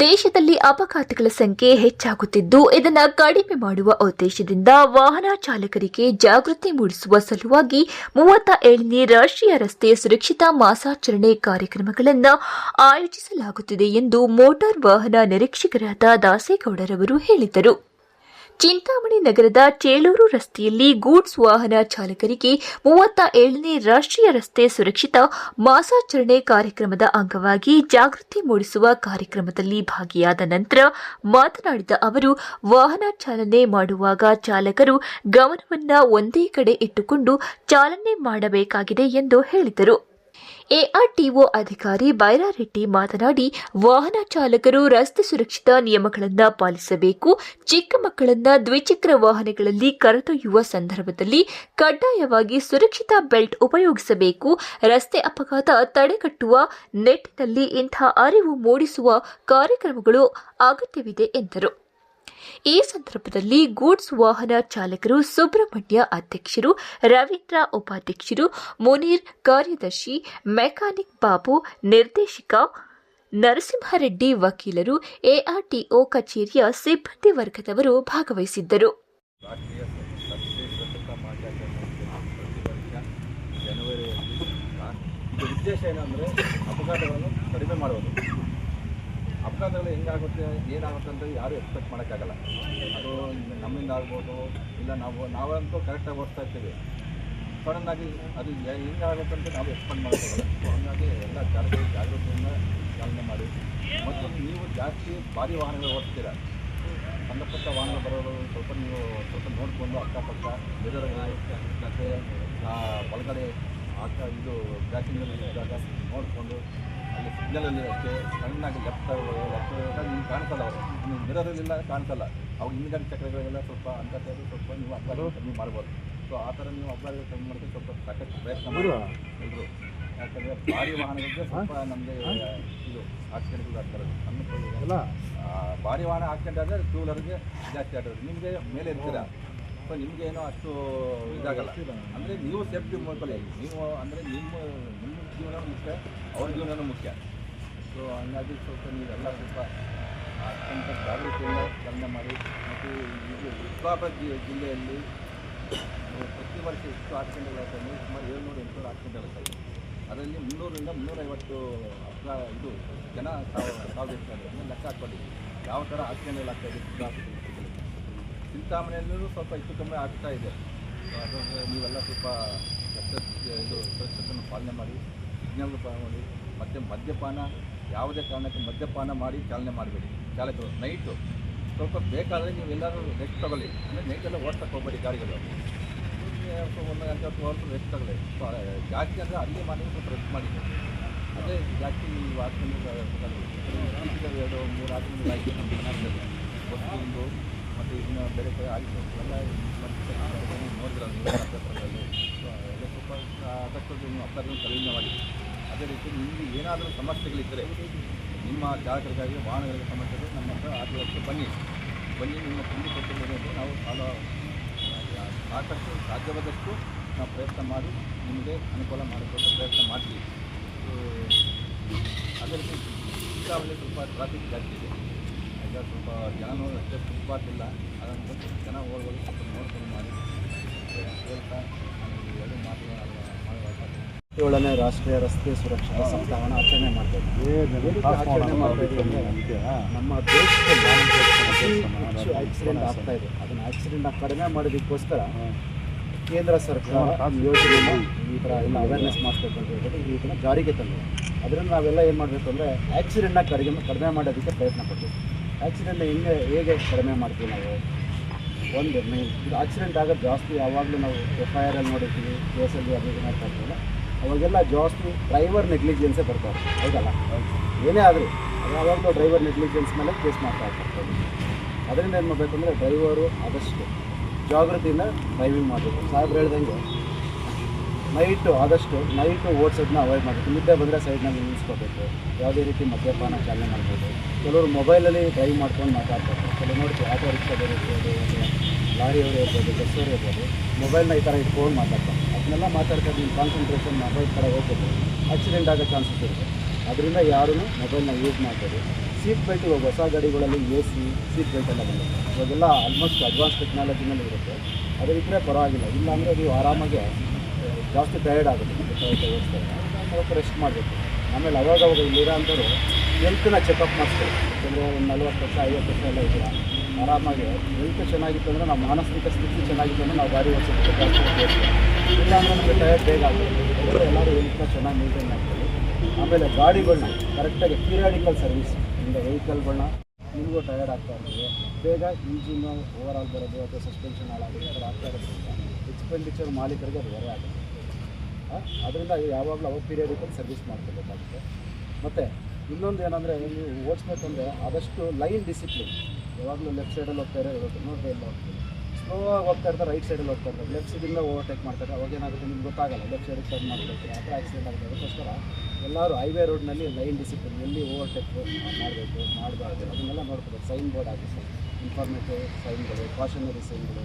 ದೇಶದಲ್ಲಿ ಅಪಘಾತಗಳ ಸಂಖ್ಯೆ ಹೆಚ್ಚಾಗುತ್ತಿದ್ದು, ಇದನ್ನು ಕಡಿಮೆ ಮಾಡುವ ಉದ್ದೇಶದಿಂದ ವಾಹನ ಚಾಲಕರಿಗೆ ಜಾಗೃತಿ ಮೂಡಿಸುವ ಸಲುವಾಗಿ ಮೂವತ್ತ ಏಳನೇ ರಾಷ್ಟ್ರೀಯ ರಸ್ತೆ ಸುರಕ್ಷತಾ ಮಾಸಾಚರಣೆ ಕಾರ್ಯಕ್ರಮಗಳನ್ನು ಆಯೋಜಿಸಲಾಗುತ್ತಿದೆ ಎಂದು ಮೋಟಾರ್ ವಾಹನ ನಿರೀಕ್ಷಕರಾದ ದಾಸೇಗೌಡರವರು ಹೇಳಿದರು. ಚಿಂತಾಮಣಿ ನಗರದ ಚೇಳೂರು ರಸ್ತೆಯಲ್ಲಿ ಗೂಡ್ಸ್ ವಾಹನ ಚಾಲಕರಿಗೆ ಮೂವತ್ತ ಏಳನೇ ರಾಷ್ಟ್ರೀಯ ರಸ್ತೆ ಸುರಕ್ಷಿತ ಮಾಸಾಚರಣೆ ಕಾರ್ಯಕ್ರಮದ ಅಂಗವಾಗಿ ಜಾಗೃತಿ ಮೂಡಿಸುವ ಕಾರ್ಯಕ್ರಮದಲ್ಲಿ ಭಾಗಿಯಾದ ನಂತರ ಮಾತನಾಡಿದ ಅವರು, ವಾಹನ ಚಾಲನೆ ಮಾಡುವಾಗ ಚಾಲಕರು ಗಮನವನ್ನು ಒಂದೇ ಕಡೆ ಇಟ್ಟುಕೊಂಡು ಚಾಲನೆ ಮಾಡಬೇಕಾಗಿದೆ ಎಂದು ಹೇಳಿದರು. ಎಆರ್ಟಿಒ ಅಧಿಕಾರಿ ಬೈರಾರೆಡ್ಡಿ ಮಾತನಾಡಿ, ವಾಹನ ಚಾಲಕರು ರಸ್ತೆ ಸುರಕ್ಷತಾ ನಿಯಮಗಳನ್ನು ಪಾಲಿಸಬೇಕು, ಚಿಕ್ಕ ಮಕ್ಕಳನ್ನು ದ್ವಿಚಕ್ರ ವಾಹನಗಳಲ್ಲಿ ಕರೆದೊಯ್ಯುವ ಸಂದರ್ಭದಲ್ಲಿ ಕಡ್ಡಾಯವಾಗಿ ಸುರಕ್ಷತಾ ಬೆಲ್ಟ್ ಉಪಯೋಗಿಸಬೇಕು, ರಸ್ತೆ ಅಪಘಾತ ತಡೆಗಟ್ಟುವ ನಿಟ್ಟಿನಲ್ಲಿ ಇಂಥ ಅರಿವು ಮೂಡಿಸುವ ಕಾರ್ಯಕ್ರಮಗಳು ಅಗತ್ಯವಿದೆ ಎಂದರು. ಈ ಸಂದರ್ಭದಲ್ಲಿ ಗೂಡ್ಸ್ ವಾಹನ ಚಾಲಕರು ಸುಬ್ರಹ್ಮಣ್ಯ ಅಧ್ಯಕ್ಷರು, ರವೀಂದ್ರ ಉಪಾಧ್ಯಕ್ಷರು, ಮುನೀರ್ ಕಾರ್ಯದರ್ಶಿ, ಮೆಕ್ಯಾನಿಕ್ ಬಾಬು, ನಿರ್ದೇಶಕ ನರಸಿಂಹರೆಡ್ಡಿ ವಕೀಲರು, ಎಆರ್ಟಿಒ ಕಚೇರಿಯ ಸಿಬ್ಬಂದಿ ವರ್ಗದವರು ಭಾಗವಹಿಸಿದ್ದರು. ಉದ್ದೇಶ ಏನಂದರೆ ಅಪಘಾತಗಳನ್ನು ಕಡಿಮೆ ಮಾಡುವುದು. ಅಪಘಾತಗಳು ಹೆಂಗಾಗುತ್ತೆ, ಏನಾಗುತ್ತೆ ಅಂತ ಯಾರೂ ಎಕ್ಸ್ಪೆಕ್ಟ್ ಮಾಡೋಕ್ಕಾಗಲ್ಲ. ಅದು ನಮ್ಮಿಂದ ಆಗ್ಬೋದು, ಇಲ್ಲ ನಾವು, ನಾವಂತೂ ಕರೆಕ್ಟಾಗಿ ಓಡಿಸ್ತಾ ಇರ್ತೀವಿ. ಸಡನ್ನಾಗಿ ಅದು ಹೆಂಗಾಗುತ್ತೆ ಅಂತ ನಾವು ಎಕ್ಸ್ಪೆಕ್ಟ್ ಮಾಡೋಕ್ಕಾಗಲ್ಲ. ಸೊ ಹಂಗಾಗಿ ಎಲ್ಲ ಜಾಗೃತಿ ಜಾಗೃತಿಯಿಂದ ಚಾಲನೆ ಮಾಡಿ. ಮತ್ತು ನೀವು ಜಾಸ್ತಿ ಭಾರಿ ವಾಹನಗಳು ಓಡಿಸ್ತೀರ? ಸಣ್ಣಪುಟ್ಟ ವಾಹನ ಬರೋದು ಸ್ವಲ್ಪ ನೀವು ಸ್ವಲ್ಪ ನೋಡಿಕೊಂಡು ಅಕ್ಕಪಕ್ಕ ಮಿರರ್ಗಳು ಮತ್ತು ಒಳಗಡೆ ಅಕ್ಕ ಇದು ಬ್ಯಾಕಿಂಗಲ್ಲಿ ಇದ್ದಾಗ ನೋಡಿಕೊಂಡು ಅಲ್ಲಿ ಸಿಗ್ನಲಲ್ಲಿ ಅಷ್ಟೇ ಸಣ್ಣಾಗಿ ಲೆಫ್ಟ್ ಲೆಫ್ಟ್ ನಿಮ್ಗೆ ಕಾಣಿಸಲ್ಲ ಅವರು. ನೀವು ಮಿರರಲ್ಲಿಲ್ಲ ಕಾಣಿಸಲ್ಲ. ಅವಾಗ ಹಿಂದ್ಗಡೆ ಚಕ್ರಗಳೆಲ್ಲ ಸ್ವಲ್ಪ ಅಂತ ಸ್ವಲ್ಪ ನೀವು ಅಪಘಾತ ಕಮ್ಮಿ ಮಾಡ್ಬೋದು. ಸೊ ಆ ಥರ ನೀವು ಅಪಘಾತ ಕಮ್ಮಿ ಮಾಡೋಕ್ಕೆ ಸ್ವಲ್ಪ ಸಾಕಷ್ಟು ಪ್ರಯತ್ನ ಮಾಡಿ ಎಲ್ಲರೂ ಯಾಕಂದರೆ ಭಾರಿ ವಾಹನಗಳಿಗೆ ಸ್ವಲ್ಪ ನಮಗೆ ಇದು ಆಕ್ಸಿಡೆಂಟ್ಗಳು ಆಗ್ತಾರೆ ಆ, ಭಾರಿ ವಾಹನ ಆಕ್ಸಿಡೆಂಟ್ ಆದರೆ ಟೂ ವೀಲರ್ಗೆ ಜಾಸ್ತಿ ಆಗ್ತದೆ ನಿಮಗೆ ಮೇಲೆ ಇರ್ತೀರ? ಸೊ ನಿಮಗೇನೋ ಏನೋ ಅಷ್ಟು ಇದಾಗಲ್ಲ. ಅಂದರೆ ನೀವು ಸೇಫ್ಟಿ ಮಾಡ್ಕೊಳ್ಳಿ ನೀವು ಅಂದರೆ ನಿಮ್ಮ ನಿಮ್ಮ ಜೀವನ ಮುಖ್ಯ. ಅವ್ರ ಜೀವನನೂ ಮುಖ್ಯ. ಸೊ ಹಂಗಾಗಿ ಸ್ವಲ್ಪ ನೀವೆಲ್ಲ ಸ್ವಲ್ಪ ಅತ್ಯಂತ ಜಾಗೃತಿಯಿಂದ ಚಾಲನೆ ಮಾಡಿ. ಮತ್ತು ಇದು ಉತ್ಪಾಪ ಜಿಲ್ಲೆಯಲ್ಲಿ ಪ್ರತಿ ವರ್ಷ ಎಷ್ಟು ಆಕ್ಸಿಡೆಂಟ್ಗಳಾಗ್ತದೆ ಅಂದರೆ ಸುಮಾರು ಏಳ್ನೂರು ಎಂಟುನೂರು ಆಕ್ಸಿಡೆಂಟ್ಗಳಾಗ್ತದೆ ಅದರಲ್ಲಿ ಮುನ್ನೂರಿಂದ ಮುನ್ನೂರೈವತ್ತು ಇದು ಜನ ಸಾವು ಸಾವಿರ್ತಾರೆ ಅಂದರೆ ಲೆಕ್ಕ ಹಾಕ್ಕೊಳ್ಳಿ ಯಾವ ಥರ ಆಕ್ಸಿಡೆಂಟ್ಗಳಾಗ್ತಾ ಇದೆ ಚಿಂತಾಮಣೆಯಲ್ಲೂ ಚಿಂತಾಮಣಿಯಲ್ಲೂ ಸ್ವಲ್ಪ ಹೆಚ್ಚು ಕಮ್ಮಿ ಆಗ್ತಾ ಇದೆ. ಅದ್ರಲ್ಲಿ ನೀವೆಲ್ಲ ಸ್ವಲ್ಪ ಇದು ಸ್ವಚ್ಛತೆಯನ್ನು ಪಾಲನೆ ಮಾಡಿ. ಪಾಲನೆ ಮಾಡಿ ಮತ್ತು ಮದ್ಯಪಾನ, ಯಾವುದೇ ಕಾರಣಕ್ಕೆ ಮದ್ಯಪಾನ ಮಾಡಿ ಚಾಲನೆ ಮಾಡಬೇಡಿ. ಚಾಲಕರು, ನೈಟು, ಸ್ವಲ್ಪ ಬೇಕಾದರೆ ನೀವು ಎಲ್ಲರೂ ರೆಸ್ಟ್ ತಗೊಳ್ಳಿ. ಅಂದರೆ ನೈಟೆಲ್ಲ ಓಡ್ಸಕ್ಕೆ ಹೋಗ್ಬೇಡಿ ಗಾಡಿಗಳು. ಒಂದು ಗಂಟೆ ಅಥವಾ ಹೊರತು ರೆಸ್ಟ್ ತಗೊಳ್ಳಿ ಜಾಸ್ತಿ ಅಂದರೆ ಅಲ್ಲಿ ಮಾಡಿ ಸ್ವಲ್ಪ ರೆಸ್ಟ್ ಮಾಡಿ. ಅದೇ ಜಾಸ್ತಿ ನೀವು ಎರಡು, ಮೂರು ಹಾಸ್ಪಿಟಲ್ ಆಗಿ ನಮ್ಮ ಮತ್ತು ಇನ್ನು ಬೇರೆ ಕಡೆ ಆಗಿದೆ ಎಲ್ಲ ನೋಡಿದ್ರೆ ಎಲ್ಲ ಸ್ವಲ್ಪ ಆದಷ್ಟು ಅಪ್ಪ ಕಡಿಮೆ ಮಾಡಿ. ಅದೇ ರೀತಿ ನಿಮಗೆ ಏನಾದರೂ ಸಮಸ್ಯೆಗಳಿದ್ದರೆ ನಿಮ್ಮ ಜಾಗರಿಗಾಗಿ ವಾಹನಗಳಿಗೆ ಸಮಸ್ಯೆ ಇದ್ದರೆ ನಮ್ಮ ಹತ್ರ ಆಟೋ ವರ್ಷ ಬನ್ನಿ. ಬನ್ನಿ ನಿಮ್ಮ ಕುಂದು ಕೊಟ್ಟಿರೋದು ನಾವು ಸಾಲ, ಸಾಕಷ್ಟು, ಸಾಧ್ಯವಾದಷ್ಟು ನಾವು ಪ್ರಯತ್ನ ಮಾಡಿ ನಿಮಗೆ ಅನುಕೂಲ ಮಾಡಿಕೊಡೋ ಪ್ರಯತ್ನ ಮಾಡ್ತೀವಿ. ಅದೇ ರೀತಿ ಈಗಾಗಲೇ ಸ್ವಲ್ಪ ಟ್ರಾಫಿಕ್ ಜಾಸ್ತಿ ಇದೆ. ಈಗ ಸ್ವಲ್ಪ ಜನನೂ ಅಷ್ಟೇ ಫುಟ್ಪಾತ್ ಇಲ್ಲ. ಅದನ್ನು ಜನ ಹೋಗೋದು ಸ್ವಲ್ಪ ನೋಡ್ಕೊಂಡು ಮಾಡಿ. ಹೇಳ್ತಾ ಎರಡು ಮಾಡುವಾಗ ಏಳನೇ ರಾಷ್ಟ್ರೀಯ ರಸ್ತೆ ಸುರಕ್ಷತಾ ಸಪ್ತಾಹವನ್ನು ಆಚರಣೆ ಮಾಡ್ತಾಯಿದ್ದೀವಿ ನಮ್ಮ ದೇಶದಲ್ಲಿ ಆಕ್ಸಿಡೆಂಟ್ ಆಗ್ತಾ ಇದೆ. ಅದನ್ನು ಆಕ್ಸಿಡೆಂಟ್ ಕಡಿಮೆ ಮಾಡೋದಕ್ಕೋಸ್ಕರ ಕೇಂದ್ರ ಸರ್ಕಾರ ಯೋಜನೆಯನ್ನು ಈ ಥರ ಎಲ್ಲ ಅವೇರ್ನೆಸ್ ಮಾಡಬೇಕು ಅಂತ ಹೇಳ್ಬಿಟ್ಟು ಈ ಥರ ಜಾರಿಗೆ ತಂದಿದೆ ಅದರಿಂದ ನಾವೆಲ್ಲ ಏನು ಮಾಡಬೇಕು ಅಂದರೆ ಆಕ್ಸಿಡೆಂಟ್ನ ಕಡಿಮೆ ಕಡಿಮೆ ಮಾಡೋದಕ್ಕೆ ಪ್ರಯತ್ನ ಪಡ್ತೀವಿ. ಆಕ್ಸಿಡೆಂಟ್ ಹೆಂಗೆ ಹೇಗೆ ಕಡಿಮೆ ಮಾಡ್ತೀವಿ ನಾವು? ಒಂದು ಮೇನ್ ಇದು ಆಕ್ಸಿಡೆಂಟ್ ಆಗೋದು ಜಾಸ್ತಿ ಯಾವಾಗಲೂ ನಾವು ಎಫ್ ಐ ಆರಲ್ಲಿ ನೋಡಿರ್ತೀವಿ ಕೇಸಲ್ಲಿ ಅದು ಮಾಡ್ತಾ ಇರ್ತೀವಲ್ಲ. ಅವಾಗೆಲ್ಲ ಜಾಸ್ತಿ ಡ್ರೈವರ್ ನೆಗ್ಲಿಜೆನ್ಸೇ ಬರ್ತಾರೆ ಹೌದಲ್ಲ? ಏನೇ ಆದರೂ. ಯಾವಾಗಲೂ ಡ್ರೈವರ್ ನೆಗ್ಲಿಜೆನ್ಸ್ ಮೇಲೆ ಕೇಸ್ ಮಾಡ್ತಾ ಇರ್ತಾರೆ ಅದರಿಂದ ಏನು ಮಾಡಬೇಕು ಅಂದರೆ ಡ್ರೈವರು ಆದಷ್ಟು ಜಾಗೃತಿಯಿಂದ ಡ್ರೈವಿಂಗ್ ಮಾಡಬೇಕು. ಸಾಹೇಬ್ರು ಹೇಳ್ದಂಗೆ ನೈಟು ಆದಷ್ಟು ನೈಟು ಓಡಿಸೋದನ್ನ ಅವಾಯ್ಡ್ ಮಾಡಬೇಕು. ನಿದ್ದೆ ಬಂದರೆ ಸೈಡ್ನಲ್ಲಿ ನಿಲ್ಲಿಸ್ಕೋಬೇಕು ಯಾವುದೇ ರೀತಿ ಮದ್ಯಪಾನ ಚಾಲನೆ ಮಾಡ್ಬೋದು. ಕೆಲವರು ಮೊಬೈಲಲ್ಲಿ ಡ್ರೈವ್ ಮಾಡ್ಕೊಂಡು ಮಾತಾಡ್ತಾರೆ. ಕೆಲವು ನೋಡ್ತೀವಿ ಆಟೋ ರಿಕ್ಷಾದವರು ಇರ್ಬೋದು ಲಾರಿಯವರು ಇರ್ಬೋದು ಬಸ್ಸವರು ಇರ್ಬೋದು. ಮೊಬೈಲ್ನ ಈ ಥರ ಇಟ್ಕೊಂಡು ಮಾತಾಡ್ತಾರೆ. ಅದನ್ನೆಲ್ಲ ಮಾತಾಡ್ತಾ ನಿಮ್ಮ ಕಾನ್ಸಂಟ್ರೇಷನ್ ಮೊಬೈಲ್ ಕಡೆ ಹೋಗ್ಬೇಕು ಆಕ್ಸಿಡೆಂಟ್ ಆಗೋ ಚಾನ್ಸಸ್ ಇರುತ್ತೆ. ಅದರಿಂದ ಯಾರೂ ಮೊಬೈಲ್ನ ಯೂಸ್ ಮಾಡ್ಬೋದು ಸೀಟ್ ಬೆಲ್ಟ್ ಇವಾಗ ಹೊಸ ಗಾಡಿಗಳಲ್ಲಿ ಎ ಸಿ ಸೀಟ್ ಬೆಲ್ಟ್ ಎಲ್ಲ ಬಂದಿದೆ. ಇವಾಗೆಲ್ಲ ಆಲ್ಮೋಸ್ಟ್ ಅಡ್ವಾನ್ಸ್ ಟೆಕ್ನಾಲಜಿನಲ್ಲಿ ಇರುತ್ತೆ. ಅದು ಇದ್ದರೆ ಪರವಾಗಿಲ್ಲ. ಇಲ್ಲಾಂದರೆ ನೀವು ಆರಾಮಾಗಿ ಜಾಸ್ತಿ ಟಯರ್ಡ್ ಆಗುತ್ತೆ ಸ್ವಲ್ಪ ರೆಸ್ಟ್ ಮಾಡಬೇಕು. ಆಮೇಲೆ ಅವಾಗ ಅವಾಗ ಇಲ್ಲಿರೋ ಅಂಥವ್ರು ಹೆಲ್ತನ್ನ ಚೆಕಪ್ ಮಾಡಿಸ್ತಾರೆ. ಯಾಕಂದರೆ ಒಂದು ನಲ್ವತ್ತು ವರ್ಷ, ಐವತ್ತು ವರ್ಷ ಎಲ್ಲ ಇದ್ದೀರ? ಆರಾಮಾಗಿ ಹೆಲ್ತ್ ಚೆನ್ನಾಗಿತ್ತು ಅಂದರೆ ನಾವು ಮಾನಸಿಕ ಸ್ಥಿತಿ ಚೆನ್ನಾಗಿತ್ತು ಅಂದರೆ ನಾವು ಗಾಡಿ ಓಡಿಸೋದಕ್ಕೆ ಜಾಸ್ತಿ ನಮಗೆ ಬೇಗ ಎಲ್ಲರೂ ಚೆನ್ನಾಗಿ ಆಮೇಲೆ ಗಾಡಿಗಳನ್ನ ಕರೆಕ್ಟಾಗಿ ಪೀರಿಯಾಡಿಕಲ್ ಸರ್ವಿಸ್ ಇಂದ ವೆಹಿಕಲ್ಗಳನ್ನ ನಿಮಗೂ ಟಯರ್ಡ್ ಆಗ್ತಾ ಇರ್ತದೆ ಬೇಗ ಇಂಜಿನ್ ಓವರ್ ಆಲ್ ಬರೋದು ಅಥವಾ ಸಸ್ಪೆನ್ಷನ್ ಹಾಳಾಗೋದು, ಆ ಥರ ಆಗ್ತಾ ಇರೋದ್ರಿಂದ ಎಕ್ಸ್ಪೆಂಡಿಚರ್ ಮಾಲೀಕರಿಗೆ ಅದು ಹೊರೆ ಆಗುತ್ತೆ ಅದರಿಂದ ಯಾವಾಗಲೂ ಅವಾಗ ಪೀರಿಯಾಡಿಕಲ್ ಸರ್ವಿಸ್ ಮಾಡ್ಕೋಬೇಕಾಗುತ್ತೆ ಮತ್ತು ಇನ್ನೊಂದು ಏನಂದರೆ, ನೀವು ಓಡಿಸ್ಬೇಕಂದ್ರೆ ಆದಷ್ಟು ಲೈನ್ ಡಿಸಿಪ್ಲಿನ್ ಯಾವಾಗಲೂ ಲೆಫ್ಟ್ ಸೈಡಲ್ಲಿ ಹೋಗ್ತಾರೆ ಇವತ್ತು ನೋಡ್ತಾ ಇಲ್ಲ ಹೋಗ್ತೀವಿ ಸ್ಲೋ ಆಗಿ ಹೋಗ್ತಾ ಇರ್ತಾರೆ ರೈಟ್ ಸೈಡಲ್ಲಿ ಹೋಗ್ತಾ ಇರ್ತಾರೆ. ಲೆಫ್ಟ್ ಸೈಡಿಂದ ಓವರ್ಟೇಕ್ ಮಾಡ್ತಾರೆ. ಅವಾಗ ಏನಾಗುತ್ತೆ ನಿಮ್ಗೆ ಗೊತ್ತಾಗಲ್ಲ. ಲೆಫ್ಟ್ ಸೈಡಿಗೆ ಟರ್ನ್ ಮಾಡಬೇಕು, ಆ ಥರ ಆಕ್ಸಿಡೆಂಟ್ ಆಗುತ್ತೆ. ಅದಕ್ಕೋಸ್ಕರ ಎಲ್ಲರೂ ಹೈವೇ ರೋಡ್ನಲ್ಲಿ ಲೈನ್ ಡಿಸಿಪ್ಲಿನ್ ಎಲ್ಲಿ ಓವರ್ಟೇಕ್ ಮಾಡಬೇಕು, ಮಾಡಬಾರ್ದು, ಅದನ್ನೆಲ್ಲ ನೋಡ್ಕೋಬೇಕು ಸೈನ್ ಬೋರ್ಡ್ ಆಗಿದೆ ಇನ್ಫಾರ್ಮೇಟಿವ್ ಸೈನ್ಗಳು ಕಾಷನರಿ ಸೈನ್ಗಳು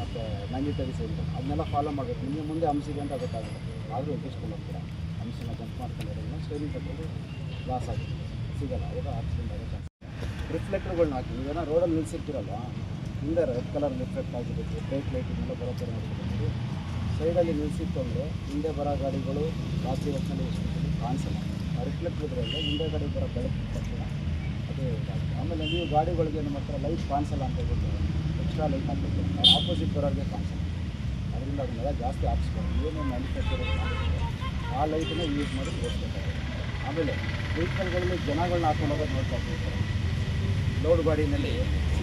ಮತ್ತು ಮ್ಯಾಂಡೇಟರಿ ಸೈನ್ಗಳು ಅದನ್ನೆಲ್ಲ ಫಾಲೋ ಮಾಡಬೇಕು. ನಿಮಗೆ ಮುಂದೆ ಹಂಸಿಗೆ ಅಂತ ಗೊತ್ತಾಗುತ್ತೆ. ಆದರೂ ಎದುರಿಸ್ಕೊಂಡು ಹೋಗ್ತೀರಾ? ಅಂಶನ ಜಂಪ್ ಮಾಡ್ಕೊಂಡಿರೋದ್ರಿಂದ ಸ್ಟೇರಿಂಗ್ ತಗೊಂಡು ಲಾಸ್ ಆಗುತ್ತೆ. ಸಿಗಲ್ಲ ಅವಾಗ ಆಕ್ಸಿಡೆಂಟ್ ಆಗೋ ಚಾನ್ಸ್ ರಿಫ್ಲೆಕ್ಟರ್ಗಳನ್ನ ಹಾಕಿ. ನೀವೇನೋ ರೋಡಲ್ಲಿ ನಿಲ್ಸಿರ್ತೀರಲ್ವ? ಹಿಂದೆ ರೆಡ್ ಕಲರ್ ರಿಫ್ಲೆಕ್ಟ್ ಆಗಿರುತ್ತೆ ಬ್ರೇಕ್ ಲೈಟ್ ಇದನ್ನೆಲ್ಲ ಬರೋ ಥರ ನೋಡ್ಕೊಬೇಕು ಸೈಡಲ್ಲಿ ನಿಲ್ಲಿಸಿಕೊಂಡು ಹಿಂದೆ ಬರೋ ಗಾಡಿಗಳು ರಾತ್ರಿ ಹೊತ್ತಿನಲ್ಲಿ ಎಷ್ಟು ಕಾಣಿಸಲ್ಲ. ಆ ರಿಫ್ಲೆಕ್ಟ್ ಇದ್ರಲ್ಲಿ ಹಿಂದೆ ಗಾಡಿ ಬರೋ ಬೆಳಕು ತಕ್ಷಣ ಅದು ಆಮೇಲೆ ನೀವು ಗಾಡಿಗಳಿಗೆ ಏನು ಮಾಡ್ತಾರೆ ಲೈಟ್ ಕಾಣಿಸಲ್ಲ ಅಂತ ಹೇಳ್ಬಿಟ್ಟು ಎಕ್ಸ್ಟ್ರಾ ಲೈಟ್ ಹಾಕಬೇಕು ಆಪೋಸಿಟ್ ಬರೋರಿಗೆ ಕಾಣಿಸಲ್ಲ. ಅದರಿಂದ ಅದನ್ನೆಲ್ಲ ಜಾಸ್ತಿ ಹಾಕ್ಸ್ಬಾರ್ದು ಏನೇನು ಮ್ಯಾನುಫ್ಯಾಕ್ಚರ್ ಆ ಲೈಟನ್ನು ಯೂಸ್ ಮಾಡಿ ಓಡಿಸ್ಬೇಕಾಗುತ್ತೆ ಆಮೇಲೆ ವೆಹಿಕಲ್ಗಳಲ್ಲಿ ಜನಗಳನ್ನ ಹಾಕೊಂಡು ಹೋಗೋದು ನೋಡ್ತಾ ಲೋಡ್ ಗಾಡಿನಲ್ಲಿ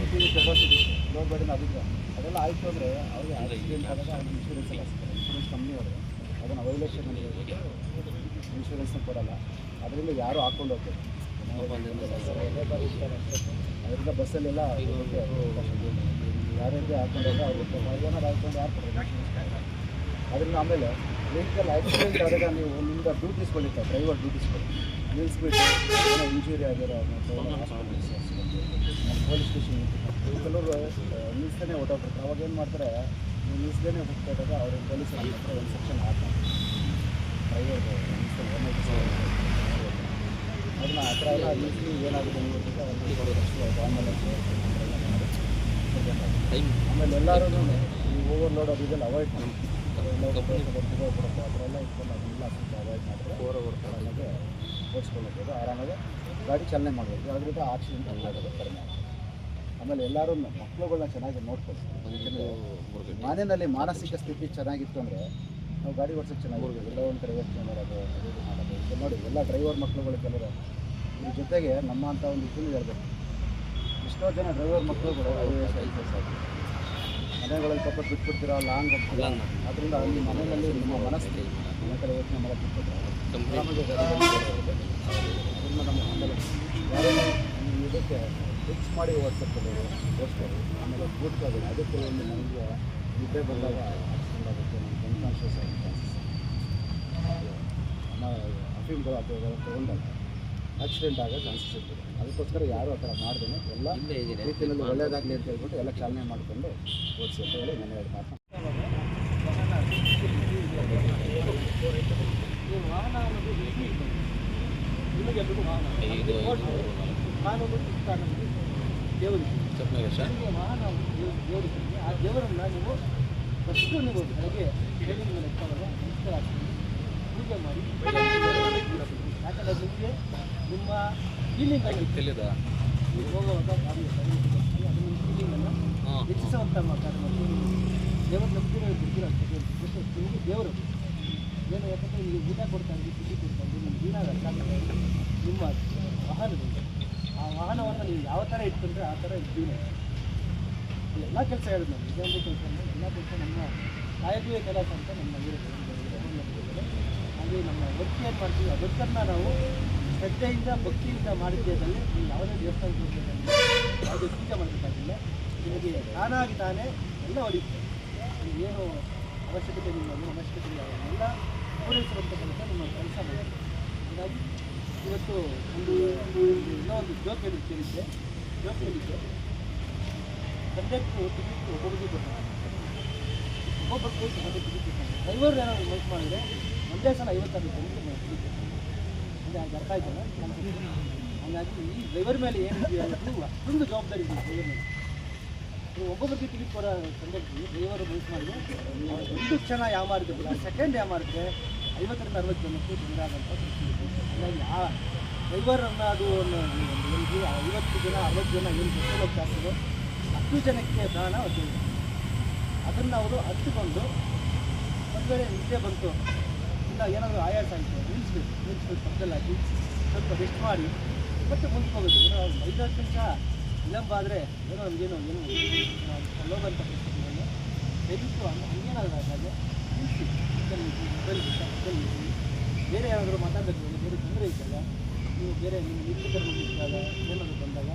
ಸೀಟಿನ ಕೆಪಾಸಿಟಿ ಲೋಡ್ ಅದಕ್ಕೆ ಅದೆಲ್ಲ ಆಯಿತು ಅಂದರೆ ಅವ್ರಿಗೆ ಆಕ್ಸಿಡೆಂಟ್ ಆದಾಗ ಅವ್ರಿಗೆ ಇನ್ಶೂರೆನ್ಸ್ ಇನ್ಶೂರೆನ್ಸ್ ಕಂಪ್ನಿ ಅವರು ಅದನ್ನು ಅವೈಲೇಷನ್ ಇನ್ಶೂರೆನ್ಸ್ನ ಕೊಡಲ್ಲ. ಅದರಿಂದ ಯಾರು ಹಾಕೊಂಡು ಹೋಗ್ತಾರೆ? ಅದರಿಂದ ಬಸ್ಸಲ್ಲೆಲ್ಲ ಯಾರ್ಯಾರಿಗೆ ಹಾಕೊಂಡು ಹೋದ್ರೆ ಅವ್ರಿಗೆ ಏನಾರು ಹಾಕೊಂಡು ಹಾಕ್ತಾರೆ ಅದರಿಂದ ಆಮೇಲೆ ವೆಹಿಕಲ್ ಆಕ್ಸಿಡೆಂಟ್ ಆದಾಗ ನೀವು ನಿಮ್ದು ಡ್ಯೂಟೀಸ್ ಕೊಡಿರ್ತಾರೆ ಡ್ರೈವರ್ ಡ್ಯೂಟೀಸ್ ಕೊಡಿ ನಿಲ್ಲಿಸ್ಬಿಟ್ಟು ಏನೋ ಇಂಜುರಿ ಆಗಿರೋ ಪೊಲೀಸ್ ಸ್ಟೇಷನ್ ಕೆಲವರು ನಿಲ್ಲಿಸ್ದೇ ಹೊಟ್ಟೋಗ್ಬಿಡ್ತಾರೆ ಅವಾಗ ಏನು ಮಾಡ್ತಾರೆ ನೀವು ನಿಲ್ಲಿಸ್ದೇ ಹೋಗ್ತಾ ಇದ್ದಾಗ ಅವ್ರ ಪೊಲೀಸರು ಮಾಡ್ತಾರೆ ಒಂದು ಸೆಕ್ಷನ್ ಹಾಕ್ತಾರೆ. ಡ್ರೈವರ್ಗೆ ಅದನ್ನ ಆ ಥರ ಎಲ್ಲ ನಿಲ್ಲಿಸಿ ಏನಾಗುತ್ತೆ ನೀವು ಗೊತ್ತಿಲ್ಲ. ಆಮೇಲೆ ಆಮೇಲೆ ಎಲ್ಲರೂ ಈ ಓವರ್ಲೋಡ್ ಅದು ಇದೆಲ್ಲ ಅವಾಯ್ಡ್ ಮಾಡಿ ಬರುತ್ತೆ ಆ ಥರ ಎಲ್ಲ ಇಟ್ಕೊಂಡು ಅದನ್ನೆಲ್ಲ ಸ್ವಲ್ಪ ಅವಾಯ್ಡ್ ಮಾಡಿದ್ರೆ ಹೋಗ್ಬೋದು ಆರಾಮಾಗಿ ಗಾಡಿ ಚಾಲನೆ ಮಾಡಬೇಕು. ಅದರಿಂದ ಆಕ್ಸಿಡೆಂಟ್ ಆಗೋದು ಕಡಿಮೆ. ಆಮೇಲೆ ಎಲ್ಲರೂ ಮಕ್ಕಳುಗಳನ್ನ ಚೆನ್ನಾಗಿ ನೋಡ್ಕೊಳ್ತೀವಿ ಮನೆಯಲ್ಲಿ ಮಾನಸಿಕ ಸ್ಥಿತಿ ಚೆನ್ನಾಗಿತ್ತು ಅಂದರೆ ನಾವು ಗಾಡಿ ಓಡಿಸೋಕೆ ಚೆನ್ನಾಗಿ ಎಲ್ಲ ಒಂದು ಕಡೆ ಯೋಚನೆ ಮಾಡೋದು ಇದು ಮಾಡೋದು. ನೋಡಿ ಎಲ್ಲ ಡ್ರೈವರ್ ಮಕ್ಕಳುಗಳು ಕೆಲವರು. ಇದ್ರ ಜೊತೆಗೆ ನಮ್ಮ ಅಂತ ಒಂದು ಇದನ್ನು ಹೇಳ್ಬೇಕು. ಎಷ್ಟೋ ಜನ ಡ್ರೈವರ್ ಮಕ್ಕಳುಗಳು I A S I S ಮನೆಗಳಲ್ಲಿ ಪಾಪ ಬಿಟ್ಬಿಡ್ತೀರಾ ಲಾಂಗ್ ಹೋಗ್ತೀರ ಅದರಿಂದ ಅಲ್ಲಿ ಮನೆಯಲ್ಲಿ ನಿಮ್ಮ ಮನಸ್ಥಿತಿ ಕಡೆ ಯೋಚನೆ ಮಾಡೋದು ಇದಕ್ಕೆ ಫಿಕ್ಸ್ ಮಾಡಿ ಓಡಿಸ್ತಾರೆ ಓಡಿಸ್ತಾರೆ ಆಮೇಲೆ ಕೂತ್ಕೋಬೇಕು ಅದಕ್ಕೆ ಒಂದು ನಮಗೆ ನಿದ್ದೆ ಬಂದಾಗ ಆಕ್ಸಿಡೆಂಟ್ ಆಗುತ್ತೆ ನಮ್ಗೆ ಅನ್ಕಾನ್ಷಿಯಸ್ ಆಗುತ್ತೆ ಅಫೀಮ್ಗಳು ಅಥವಾ ತೊಗೊಂಡಾಗ ಆಕ್ಸಿಡೆಂಟ್ ಆಗೋ ಚಾನ್ಸಸ್ ಇರ್ತದೆ. ಅದಕ್ಕೋಸ್ಕರ ಯಾರು ಆ ಥರ ಮಾಡ್ದೇನೆ ಎಲ್ಲ ರೀತಿಯಲ್ಲಿ ಒಳ್ಳೇದಾಗಲಿ ಅಂತ ಹೇಳ್ಬಿಟ್ಟು ಎಲ್ಲ ಚಾಲನೆ ಮಾಡಿಕೊಂಡು ಓಡಿಸಿ ಅಂತ ಹೇಳಿ ನಾನು ಎರಡು ಮಾತು ವಾಹನ ದೇವ್- ದೇವರಿಗೆ ಆ ದೇವರನ್ನ ನೀವು ಫಸ್ಟ್ ನೀವು ಬೆಳಗ್ಗೆ ಪೂಜೆ ಮಾಡಿ ಯಾಕಂದ್ರೆ ನಿಮಗೆ ನಿಮ್ಮ ಫೀಲಿಂಗ್ ಆಗಿ ನೀವು ಹೋಗುವಾಗ ಗಾಡಿ ಸರ್ವಿಸ್ ಕೊಡ್ತೀವಿ, ಅದು ನಿಮ್ಮ ಫೀಲಿಂಗನ್ನು ಹೆಚ್ಚಿಸುವಂಥ ಮಾತಾಡಿ ಮತ್ತು ದೇವರ ನಂಬಿರೋ ಬಿಡ್ತೀರೋ ನಿಮಗೆ ದೇವರು ಏನು ಯಾಕಂದರೆ ನಿಮಗೆ ಊಟ ಕೊಡ್ತಾ ಇದ್ದೀವಿ ತಿಂಡಿ ಕೊಡ್ತಾ ಇದ್ದೀವಿ ನಿಮ್ಮ ಜೀವನ. ನಿಮ್ಮ ವಾಹನದಿಂದ ಆ ವಾಹನವನ್ನು ನೀವು ಯಾವ ಥರ ಇಟ್ಕೊಂಡ್ರೆ ಆ ಥರ ಜೀವನ ಎಲ್ಲ ಕೆಲಸ ಹೇಳಿದ್ ನಾನು ಇದೊಂದು ಕೆಲಸ ಎಲ್ಲ ಕೆಲಸ ನಮ್ಮ ಕಾಯಕೀಯ ಕೆಲಸ ಅಂತ ನಮ್ಮ ಹಾಗೆ ನಮ್ಮ ವರ್ಕ್ ಏನು ಮಾಡ್ತೀವಿ ಆ ವರ್ಕನ್ನು ನಾವು ಶ್ರದ್ಧೆಯಿಂದ, ಭಕ್ತಿಯಿಂದ ಮಾಡಿದ್ದೇದಲ್ಲಿ ನೀವು ಯಾವುದೇ ದೇವಸ್ಥಾನಕ್ಕೆ ಹೋಗ್ಬೇಕಂದ್ರೆ ಯಾವುದೇ ಪೂಜೆ ಮಾಡಬೇಕಾಗಿಲ್ಲ ನಿಮಗೆ ತಾನಾಗಿ ತಾನೇ ಎಲ್ಲ ನೀವು ಏನು ಅವಶ್ಯಕತೆ ನಿಮ್ಮ ಅವಶ್ಯಕತೆ ಎಲ್ಲ ಪೂರೈಸುವಂಥ ಕೆಲಸ ನಿಮ್ಮ ಕೆಲಸ ಮಾಡಿ ಹಾಗಾಗಿ ಇವತ್ತು ಒಂದು ಇನ್ನೂ ಒಂದು ಜೋಕ್ ಹೇಳಿ ಕೇಳಿದ್ದೆ. ಜೋಕ್ ಹೇಳಿದ್ದೆ. ಸದ್ಯಕ್ಕೆ ಟಿಕೆಟ್ ಒಬ್ಬೊಬ್ಬರಿಗೆ ಕೊಡ್ತಾರೆ ಒಬ್ಬೊಬ್ಬರು ಟಿಕೆಟ್ ಡ್ರೈವರ್ ಏನಾದ್ರು ಮಿಸ್ ಮಾಡಿದರೆ ಒಂದೇ ಸಲ ಐವತ್ತಾರು ಜನಕ್ಕೆ ಅಂದರೆ ಅದು ಅರ್ಥ ಆಯ್ತಲ್ಲ? ಹಾಗಾಗಿ ಈ ಡ್ರೈವರ್ ಮೇಲೆ ಏನಿದೆಯೋ ಅಷ್ಟೊಂದು ಜವಾಬ್ದಾರಿ ಇದೆ ಡ್ರೈವರ್ ಮೇಲೆ. ಒಬ್ಬೊಬ್ಬರಿಗೆ ಟಿಕೆಟ್ ಕೊಡೋ ಕಂಡಕ್ಟ್ರಿ ಡ್ರೈವರ್ ಬಸ್ ಮಾಡಿದ್ರೆ ಒಂದು ಕ್ಷಣ ಯಾವ ಮಾಡಿದ್ರೆ ಸೆಕೆಂಡ್ ಯಾವ ಮಾಡಿದ್ರೆ ಐವತ್ತರಿಂದ ಅರವತ್ತು ಜನಕ್ಕೆ ತೊಂದರೆ ಪರಿಸ್ಥಿತಿ ಇದೆ. ಹಾಗಾಗಿ ಆ ಡ್ರೈವರ್ ಅನ್ನೋದು ಒಂದು ಐವತ್ತು ಜನ, ಅರವತ್ತು ಜನ ಏನು ಬಸ್ಸಲ್ಲಿ ಹೋಗ್ತಾ ಇರ್ತಾರೋ ಹತ್ತು ಜನಕ್ಕೆ ಪ್ರಾಣ ಅದು ಅದನ್ನು ಅವರು ಹತ್ತಿಕೊಂಡು ಒಂದು ವೇಳೆ ನಿದ್ದೆ ಬಂತು, ಇಲ್ಲ ಏನಾದರೂ ಆಯಾಸ ಆಯಿತು ನಿಲ್ಲಿಸ್ಬೇಕು ನಿಲ್ಲಿಸ್ಬೇಕು ಪಕ್ಕದಲ್ಲಿ ಹಾಕಿ ಸ್ವಲ್ಪ ರೆಸ್ಟ್ ಮಾಡಿ, ಮತ್ತೆ ಮುಂದೆ ಹೋಗೋದು. ಏನೋ ಐದು ಹತ್ತು ನಿಮಿಷ ವಿಳಂಬ ಆದರೆ ಏನೋ ನಮಗೇನೋ ಏನು ಲೋಗಂತ ಪರಿಸ್ಥಿತಿ ಬಂದು ದಯವಿಟ್ಟು ಹಂಗೇನಾದ್ರು ಹಾಗೆ. ಬೇರೆ ಯಾರಾದರೂ ಮಾತಾಡಬೇಕು ಬೇರೆ ತೊಂದರೆ ಇದ್ದಾಗ ನೀವು ಬೇರೆ ನಿಮ್ಮ ಕರ್ಮಗಳು ಇದ್ದಾಗ, ಏನಾದರೂ ಬಂದಾಗ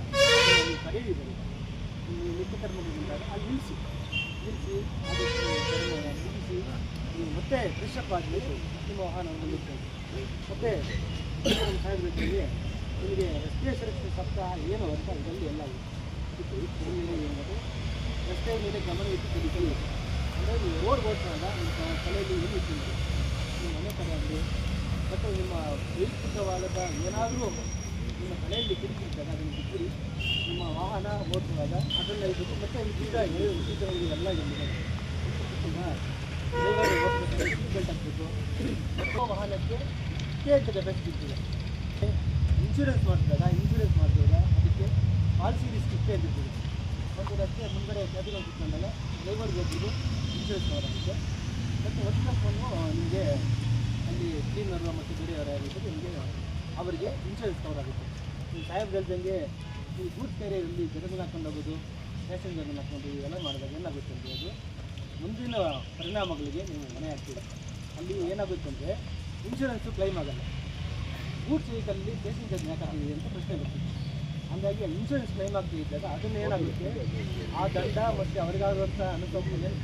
ನೀವು ಕರೀರಿ ನೀವು ನಿತ್ಯ ಕರ್ಮಗಳು ಬಂದಾಗ ಅಲ್ಲಿ ನಿಲ್ಲಿಸಿ. ನಿಲ್ಲಿಸಿ ಅದಕ್ಕೆ ನಿಲ್ಲಿಸಿ. ನೀವು ಮತ್ತೆ ಫ್ರೆಶಪ್ ಆಗಲಿ ನಿಮ್ಮ ವಾಹನವನ್ನು ನಿಲ್ಲಿಸಬೇಕು ಮತ್ತೆ ಸಾಹೇಬರಿಗೆ ನಿಮಗೆ ರಸ್ತೆ ಸುರಕ್ಷತೆ ಸಪ್ತಾಹ ಏನು ಅಂತ ಇದರಲ್ಲಿ ಎಲ್ಲ ಇತ್ತು ಇದರಲ್ಲಿ ಏನದು? ರಸ್ತೆ ಮೇಲೆ ಗಮನ ಇಟ್ಟು ಅಂದರೆ ನೀವು ರೋಡ್ ಓಡಿಸುವಾಗ ನಿಮ್ಮ ತಲೆಯಲ್ಲಿ ಏನು ನಿಮ್ಮ ಮನೆ ಕಡೆ ಆಗಲಿ ಮತ್ತು ನಿಮ್ಮ ವೈಯಕ್ತಿಕವಾದ ಏನಾದರೂ ನಿಮ್ಮ ತಲೆಯಲ್ಲಿ ಕಿರಿಕಿರಿದ್ದಾಗ ಅದನ್ನು ಬಿಟ್ಟಿರಿ ನಿಮ್ಮ ವಾಹನ ಓಡಿಸುವಾಗ ಅದನ್ನು ಇಟ್ಟು ಮತ್ತು ಏನು ಸೂಚನೆಗಳು ಎಲ್ಲ ಇದೆ ಡ್ರೈವರ್ ವಾಹನಕ್ಕೆ ಇಷ್ಟೇ ಬೆಸ್ಟ್ ಇರ್ತದೆ ಇನ್ಶೂರೆನ್ಸ್ ಮಾಡಿಸಿದಾಗ ಇನ್ಶೂರೆನ್ಸ್ ಮಾಡಿದಾಗ ಅದಕ್ಕೆ ಪಾಲಿಸಿ ರಿಸ್ಕ್ ಇಷ್ಟೇ ಇರ್ತದೆ ಒಂದು ರಸ್ತೆ ಮುಂದೆ ಕ್ಯಾಬಿನಲ್ಲಿ ಕುತ್ಕೊಂಡಾಗ ಡ್ರೈವರ್ಗೆ ಒಬ್ಬರು ಇನ್ಶೂರೆನ್ಸ್ ಮಾಡೋದಾಗುತ್ತೆ ಮತ್ತು ವರ್ಷಕ್ಕೊಂದು ನಿಮಗೆ ಅಲ್ಲಿ ಕ್ಲೀನರು ಮತ್ತು ಬೇರೆಯವರು ಯಾರಿದ್ದಾರೆ ನಿಮಗೆ ಅವರಿಗೆ ಇನ್ಶೂರೆನ್ಸ್ ಕವರ್ ಆಗುತ್ತೆ. ನೀವು ಸಾಹೇಬ್ ಹೇಳ್ದಂಗೆ ಈ ಗೂಡ್ಸ್ ಕ್ಯಾರಿಯರಲ್ಲಿ ಜನಗಳನ್ನ ಹಾಕೊಂಡು ಹೋಗೋದು ಪ್ಯಾಸೆಂಜರ್ನ ಹಾಕೊಂಡು ಇವೆಲ್ಲ ಮಾಡಿದಾಗ ಏನಾಗುತ್ತೆ ಅಂದರೆ ಅದು ಮುಂದಿನ ಪರಿಣಾಮಗಳಿಗೆ ನೀವು ಮನೆ ಹಾಕ್ತೀರ. ಅಲ್ಲಿ ಏನಾಗುತ್ತೆ ಅಂದರೆ ಇನ್ಶೂರೆನ್ಸು ಕ್ಲೈಮ್ ಆಗಲ್ಲ. ಗೂಡ್ಸ್ ವೆಹಿಕಲ್ಲಿ ಪ್ಯಾಸೆಂಜರ್ನ ಯಾಕೆ ಅಂತ ಪ್ರಶ್ನೆ ಬರ್ತದೆ. ಹಾಗಾಗಿ ಇನ್ಶೂರೆನ್ಸ್ ಕ್ಲೈಮ್ ಆಗ್ತಿದ್ದಾಗ ಅದನ್ನ ಏನಾಗುತ್ತೆ? ಆ ದಂಡ ಮತ್ತು ಅವರಿಗಾಗುವಂಥ ಅನುಕಂಪ ಏನು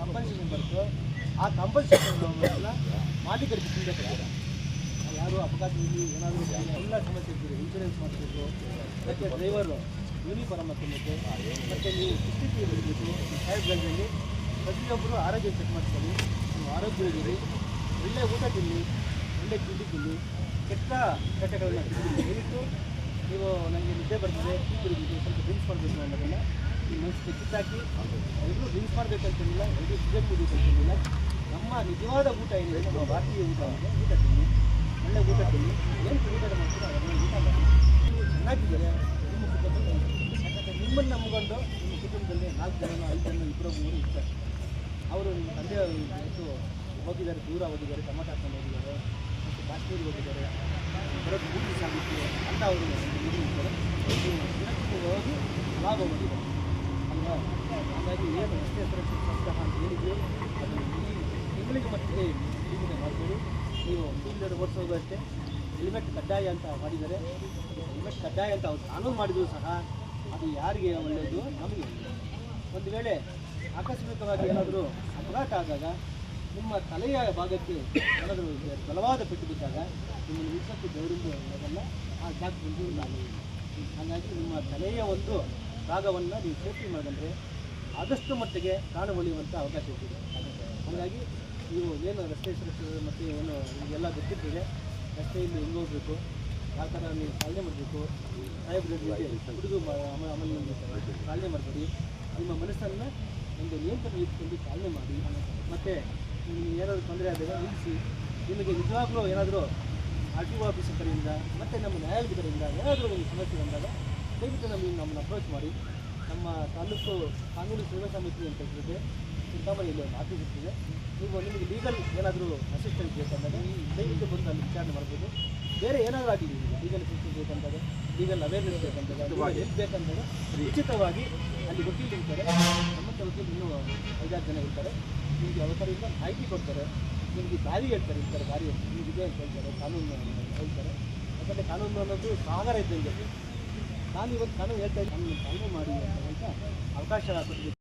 ಕಂಪನ್ಸೇಷನ್ ಬರುತ್ತೋ ಆ ಕಂಪನ್ಸೇಷನ್ ಮಾಲೀಕರಿಗೆ ತುಂಬಬೇಕು ಯಾರು ಅಪಘಾತ ಅಪಘಾತದಲ್ಲಿ ಏನಾದರೂ ಎಲ್ಲ ಸಮಸ್ಯೆ ಇರ್ತದೆ. ಇನ್ಶೂರೆನ್ಸ್ ಮಾಡಿಸ್ಬೇಕು ಮತ್ತೆ ಡ್ರೈವರು ಯೂನಿಫಾರ್ಮ್ ತಿನ್ನಬೇಕು ಮತ್ತೆ ನೀವು ಸ್ಥಿತಿ ಇರಬೇಕು ಸಾಹೇಬ್ಗಳಲ್ಲಿ ಪ್ರತಿಯೊಬ್ಬರು ಆರೋಗ್ಯ ಚೆಕ್ ಮಾಡ್ಕೊಳ್ಳಿ. ನೀವು ಆರೋಗ್ಯವಾಗಿರಿ ಒಳ್ಳೆ ಊಟ ತಿನ್ನಿ. ಒಳ್ಳೆ ತಿಂಡಿ ತಿನ್ನಿ. ಕೆಟ್ಟ ತಿನ್ನಿ ದಯವಿಟ್ಟು ನೀವು ನನಗೆ ನಿದ್ದೆ ಬರ್ತದೆ ಕುಡಿದಿದೆ ಸ್ವಲ್ಪ ಡ್ರಿಂಕ್ಸ್ ಮಾಡಬೇಕು ಅನ್ನೋದನ್ನು ನಿಮ್ಮ ಮನಸ್ಸಿಗೆ ಕಿತ್ತಾಕಿ, ಎಲ್ಲರೂ ಡ್ರಿಂಕ್ಸ್ ಮಾಡಬೇಕಂತೇನಿಲ್ಲ ಎಲ್ಲರೂ ಸಿಗರೇಟ್ ಕುಡಿಬೇಕಂತೇನಿಲ್ಲ ನಮ್ಮ ನಿಜವಾದ ಊಟ ಏನಿದೆ, ನಮ್ಮ ಭಾರತೀಯ ಊಟ ಇದೆ ಊಟ ತಿನ್ನಿ, ಒಳ್ಳೆ ಊಟ ತಿನ್ನಿ. ಏನು ಊಟ ಮಾಡ್ತೀರೋ ಅದನ್ನು ಊಟ ಮಾಡಿ. ನೀವು ಚೆನ್ನಾಗಿದ್ದರೆ, ನಿಮ್ಮ ಕುಟುಂಬ ಯಾಕಂದರೆ ನಿಮ್ಮನ್ನು ನಂಬ್ಕೊಂಡು ನಿಮ್ಮ ಕುಟುಂಬದಲ್ಲಿ ನಾಲ್ಕು ಜನ, ಐದು ಜನ ಇಬ್ಬರು ಮೂರು ಇರ್ತಾರೆ. ಅವರು ನಿಮ್ಮ ತಂದೆ ಹೋಗಿದ್ದಾರೆ, ದೂರ ಹೋಗಿದ್ದಾರೆ ಟಮಾಟ ಹಾಕೊಂಡು ಹೋಗಿದ್ದಾರೆ, ಮತ್ತು ಕಾಶ್ಮೀರಿಗೆ ಹೋಗಿದ್ದಾರೆ. ಬರೋದು ಪೂರ್ತಿ ಸಾಗುತ್ತೆ ಅಂತ ಅವರು ಇದ್ದಾರೆ ಸುರಕ್ಷಿತ ಹೋಗಿ ಲಾಭ ಬಂದಿದೆ ಅಲ್ವಾ ಹಾಗಾಗಿ ಏನು ರಸ್ತೆ ಸುರಕ್ಷತೆ ಸಪ್ತಾಹ ಅಂತ ಹೇಳಿದ್ರು ಅದು ಈ ತಿಂಗಳಿಗೆ ಮಟ್ಟಿಗೆ ನಿಗದಿ ಮಾಡ್ಬೋದು ನೀವು ಟೂ ಓಡಿಸೋದು ಹೆಲ್ಮೆಟ್ ಕಡ್ಡಾಯ ಅಂತ ಮಾಡಿದ್ದಾರೆ ಹೆಲ್ಮೆಟ್ ಕಡ್ಡಾಯ ಅಂತ ಅವ್ರು ಕಾನೂನು ಮಾಡಿದರೂ ಸಹ ಅದು ಯಾರಿಗೆ ಒಳ್ಳೆಯದು ನಮಗೆ ಒಂದು ವೇಳೆ ಆಕಸ್ಮಿಕವಾಗಿ ಏನಾದರೂ ಅಪಘಾತ ಆದಾಗ ನಿಮ್ಮ ತಲೆಯ ಭಾಗಕ್ಕೆ ಏನಾದರೂ ಬಲವಾದ ಪೆಟ್ಟು ಬಿದ್ದಾಗ ನಿಮ್ಮನ್ನು ಉಳಿಸೋಕ್ಕೆ ದೇವರಿಂದ ಅನ್ನೋದನ್ನು ಆ ಜಾಗಕ್ಕೆ ಬಂದು ನಾನು ಹಾಗಾಗಿ ನಿಮ್ಮ ತಲೆಯ ಒಂದು ಭಾಗವನ್ನು ನೀವು ಸೇಫ್ಟಿ ಮಾಡಿದ್ರೆ ಆದಷ್ಟು ಮಟ್ಟಿಗೆ ಪ್ರಾಣ ಉಳಿಯುವಂಥ ಅವಕಾಶ ಇರ್ತದೆ ಹಾಗಾಗಿ ನೀವು ಏನು ರಸ್ತೆ ಸುರಕ್ಷತೆ ಮತ್ತು ಏನು ನಿಮಗೆಲ್ಲ ಗೊತ್ತಿರ್ತದೆ ರಸ್ತೆಯಲ್ಲಿ ಹೆಂಗೆ ಹೋಗಬೇಕು, ಯಾವ ಥರ ನೀವು ಪಾಲನೆ ಮಾಡಬೇಕು ಹುಡುಗ ಅಮಲು ಪಾಲನೆ ಮಾಡಬೇಡಿ. ನಿಮ್ಮ ಮನಸ್ಸನ್ನು ಒಂದು ನಿಯಂತ್ರಣ ಇಟ್ಕೊಂಡು ಪಾಲನೆ ಮಾಡಿ. ಮತ್ತು ನಿಮಗೆ ಏನಾದರೂ ತೊಂದರೆ ಆದರೆ ನಿಲ್ಲಿಸಿ. ನಿಮಗೆ ನಿಜವಾಗ್ಲೂ ಏನಾದರೂ ಆರ್ ಟಿ ಒ ಮತ್ತು ನಮ್ಮ ನ್ಯಾಯಾಲಯದರಿಂದ ಏನಾದರೂ ಒಂದು ಸಮಸ್ಯೆ ಬಂದಾಗ ದಯವಿಟ್ಟು ನಮಗೆ ನಮ್ಮನ್ನು ಅಪ್ರೋಚ್ ಮಾಡಿ. ನಮ್ಮ ತಾಲೂಕು ಕಾನೂನು ಸೇವಾ ಸಮಿತಿ ಅಂತ ಇರ್ತದೆ ಚಿಂತಾಮಣಿಯಲ್ಲಿ ಒಂದು ಆಫೀಸ್ ಇರ್ತದೆ. ನೀವು ನಿಮಗೆ ಲೀಗಲ್ ಏನಾದರೂ ಅಸಿಸ್ಟೆನ್ಸ್ ಬೇಕಂದಾಗ ದಯವಿಟ್ಟು ಬಂದು ಅಲ್ಲಿ ವಿಚಾರಣೆ ಮಾಡ್ಬೋದು. ಬೇರೆ ಏನಾದರೂ ಆಗಲಿ ಲೀಗಲ್ ಅಸಿಸ್ಟೆಂಟ್ ಬೇಕಂದಾಗ ಲೀಗಲ್ ಅವೇರ್ನೆಸ್ ಬೇಕಂದಾಗ ಹೆಲ್ಪ್ ಬೇಕಂದಾಗ ಉಚಿತವಾಗಿ ಅಲ್ಲಿ ವಕೀಲರು ಇರ್ತಾರೆ ನಮ್ಮಂಥ ವಕೀಲರು ಇನ್ನೂ ಐದಾರು ಜನ ಇರ್ತಾರೆ. ನಿಮಗೆ ಅವತರಿಂದ ಮಾಹಿತಿ ಕೊಡ್ತಾರೆ. ನಿಮಗೆ ದಾರಿ ಹೇಳ್ತಾರೆ ಇರ್ತಾರೆ ದಾರಿ ಹೇಳ್ತಾರೆ ನೀವು ಇದೆ ಅಂತ ಹೇಳ್ತಾರೆ, ಕಾನೂನು ಹೇಳ್ತಾರೆ. ಯಾಕಂದರೆ ಕಾನೂನು ಅನ್ನೋದು ಸಾಗರ ಇದ್ದಂಗೆ. ನಾನು ಇವತ್ತು ಕಾನೂನು ಹೇಳ್ತಾ ಇದ್ದೀನಿ, ಕಾನೂನು ಮಾಡಿ ಅಂತ ಅವಕಾಶ ಕೊಟ್ಟಿದ್ದಕ್ಕೆ